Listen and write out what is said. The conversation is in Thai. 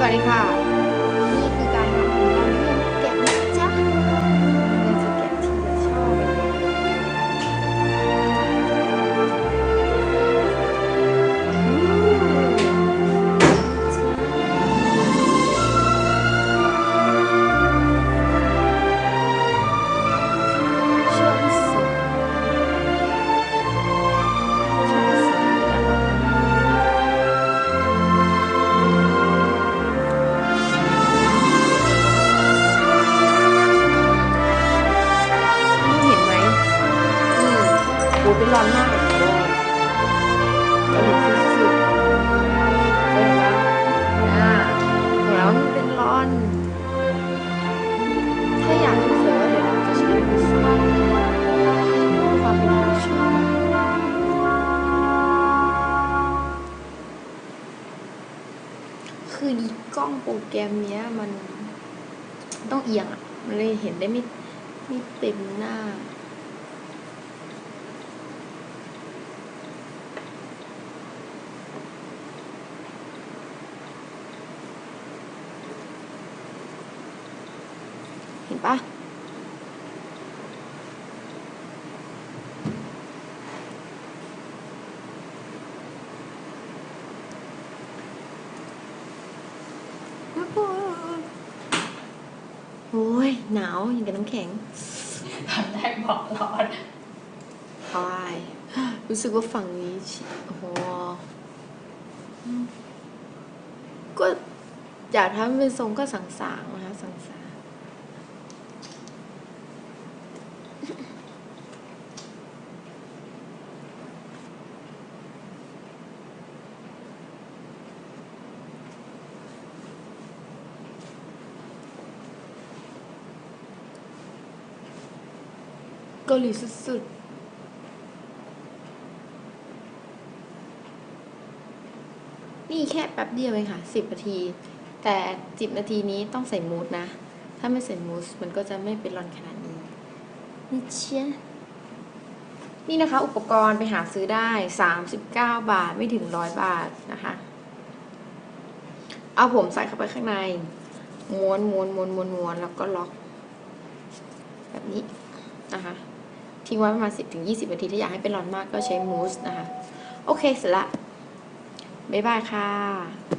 สวัสดีค่ะ โอ้เป็นร้อนมากเลยก็เกาหลีสุดๆเห็นไหมอ่าแล้วมันเป็นร้อน ถ้าอยากจะเสริมเดี๋ยวเราจะใช้บุสบายความเป็นธรรมชาติคืออีกล้องโปรแกรมเนี้ยมันต้องเอียงอะ มันเลยเห็นได้ไม่นี่เต็มหน้า เห็นปะโอ้ย หนาวอย่างกับน้ำแข็งทำได้บอกร้อนใช่รู้สึกว่าฝั่งนี้ชิโอ้โหอืมก็อยากทำเป็นทรงก็สังสางๆนะคะสังสาง เกาหลีสุดๆ นี่แค่แป๊บเดียวเองค่ะสิบนาที แต่สิบนาทีนี้ต้องใส่มูสนะ ถ้าไม่ใส่มูสมันก็จะไม่เป็นรอนขนาดนี้นี่เชียนี่นะคะ อุปกรณ์ไปหาซื้อได้ 39 บาทไม่ถึงร้อยบาทนะคะ เอาผมใส่เข้าไปข้างใน ม้วนม้วนม้วนม้วนม้วนแล้วก็ล็อก แบบนี้นะคะ ทิ้งไว้ประมาณ 10ถึง20นาที ถ้าอยากให้เป็นร้อนมากก็ใช้มูสนะคะ โอเคเสร็จละบ๊ายบายค่ะ